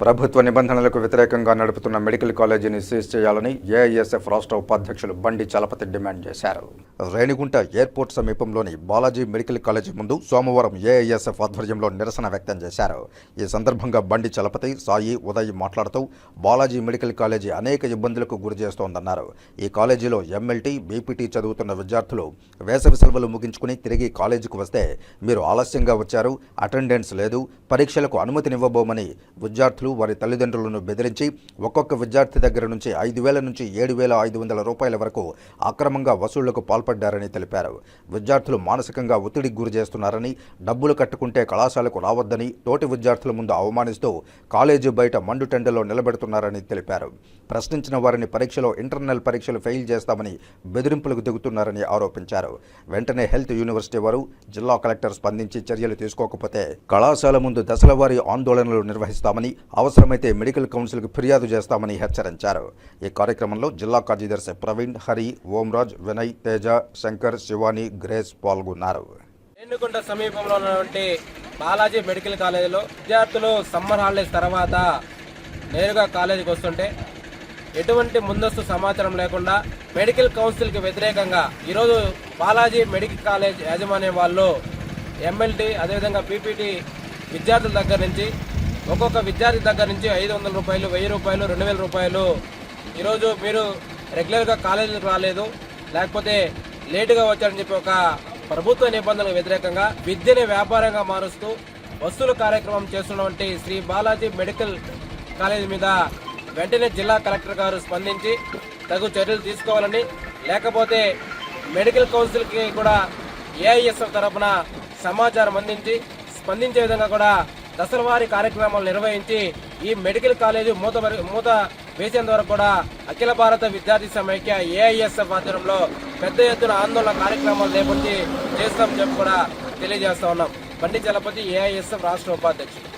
ప్రభుత్వ నిబంధనలకు వ్యతిరేకంగా నడుపుతున్న మెడికల్ కాలేజీని సీజ్ చేయాలని ఏఐఎస్ఎఫ్ రాష్ట్ర ఉపాధ్యక్షులు బండి చలపతి డిమాండ్ చేశారు. రేణిగుంట ఎయిర్పోర్ట్ సమీపంలోని బాలాజీ మెడికల్ కాలేజీ ముందు సోమవారం ఏఐఎస్ఎఫ్ ఆధ్వర్యంలో నిరసన వ్యక్తం చేశారు. ఈ సందర్భంగా బండి చలపతి సాయి ఉదయ్ మాట్లాడుతూ బాలాజీ మెడికల్ కాలేజీ అనేక ఇబ్బందులకు గురి చేస్తోందన్నారు. ఈ కాలేజీలో ఎంఎల్టీ బీపీటీ చదువుతున్న విద్యార్థులు వేసవి సెలవులు ముగించుకుని తిరిగి కాలేజీకి వస్తే మీరు ఆలస్యంగా వచ్చారు అటెండెన్స్ లేదు పరీక్షలకు అనుమతినివ్వబోమని విద్యార్థులు వారి తల్లిదండ్రులను బెదిరించి ఒక్కొక్క విద్యార్థి దగ్గర నుంచి ఐదు వేల నుంచి ఏడు వేల ఐదు వందల రూపాయల వరకు అక్రమంగా వసూళ్ళకు పాల్పడ్డారని తెలిపారు. విద్యార్థులు మానసికంగా ఒత్తిడికి గురి చేస్తున్నారని డబ్బులు కట్టుకుంటే కళాశాలకు రావద్దని తోటి విద్యార్థుల ముందు అవమానిస్తూ కాలేజీ బయట మండుటెండలో నిలబెడుతున్నారని తెలిపారు. ప్రశ్నించిన వారిని పరీక్షలో ఇంటర్నల్ పరీక్షలు ఫెయిల్ చేస్తామని బెదిరింపులకు దిగుతున్నారని ఆరోపించారు. వెంటనే హెల్త్ యూనివర్సిటీ వారు జిల్లా కలెక్టర్ స్పందించి చర్యలు తీసుకోకపోతే కళాశాల ముందు దశల వారీ ఆందోళనలు నిర్వహిస్తామని అవసరమైతే మెడికల్ కౌన్సిల్కి ఫిర్యాదు చేస్తామని హెచ్చరించారు. ఈ కార్యక్రమంలో జిల్లా కార్యదర్శి ప్రవీణ్ హరి ఓంరాజ్ వినయ్ తేజ శంకర్ శివాని గ్రేస్ పాల్గొన్నారు. రేణుగుంట సమీపంలో ఉన్నటువంటి బాలాజీ మెడికల్ కాలేజీలో విద్యార్థులు సమ్మర్ హాలిడేస్ తర్వాత నేరుగా కాలేజీకి వస్తుంటే ఎటువంటి ముందస్తు సమాచారం లేకుండా మెడికల్ కౌన్సిల్కి వ్యతిరేకంగా ఈరోజు బాలాజీ మెడికల్ కాలేజ్ యాజమాన్యం వాళ్ళు ఎమ్మెల్టీ అదేవిధంగా పీపీటీ విద్యార్థుల దగ్గర నుంచి ఒక్కొక్క విద్యార్థి దగ్గర నుంచి ఐదు వందల రూపాయలు వెయ్యి రూపాయలు రెండు వేల రూపాయలు ఈరోజు మీరు రెగ్యులర్గా కాలేజీకి రాలేదు. లేకపోతే లేటుగా వచ్చారని చెప్పి ఒక ప్రభుత్వ నిబంధనలకు వ్యతిరేకంగా విద్యని వ్యాపారంగా మారుస్తూ వస్తువుల కార్యక్రమం చేస్తున్నటువంటి శ్రీ బాలాజీ మెడికల్ కాలేజీ మీద వెంటనే జిల్లా కలెక్టర్ గారు స్పందించి తగు చర్యలు తీసుకోవాలని లేకపోతే మెడికల్ కౌన్సిల్కి కూడా ఏఐఎస్ఎఫ్ తరఫున సమాచారం అందించి స్పందించే విధంగా కూడా దశలవారీ కార్యక్రమాలు నిర్వహించి ఈ మెడికల్ కాలేజీ మూత మూత వేసేంత వరకు కూడా అఖిల భారత విద్యార్థి సమైక్య ఏఐఎస్ఎఫ్ ఆధ్వర్యంలో పెద్ద ఎత్తున ఆందోళన కార్యక్రమాలు చేపట్టి చేస్తామని చెప్పి కూడా తెలియజేస్తా ఉన్నాం. బండి చలపతి ఏఐఎస్ఎఫ్ రాష్ట్ర ఉపాధ్యక్షుడు.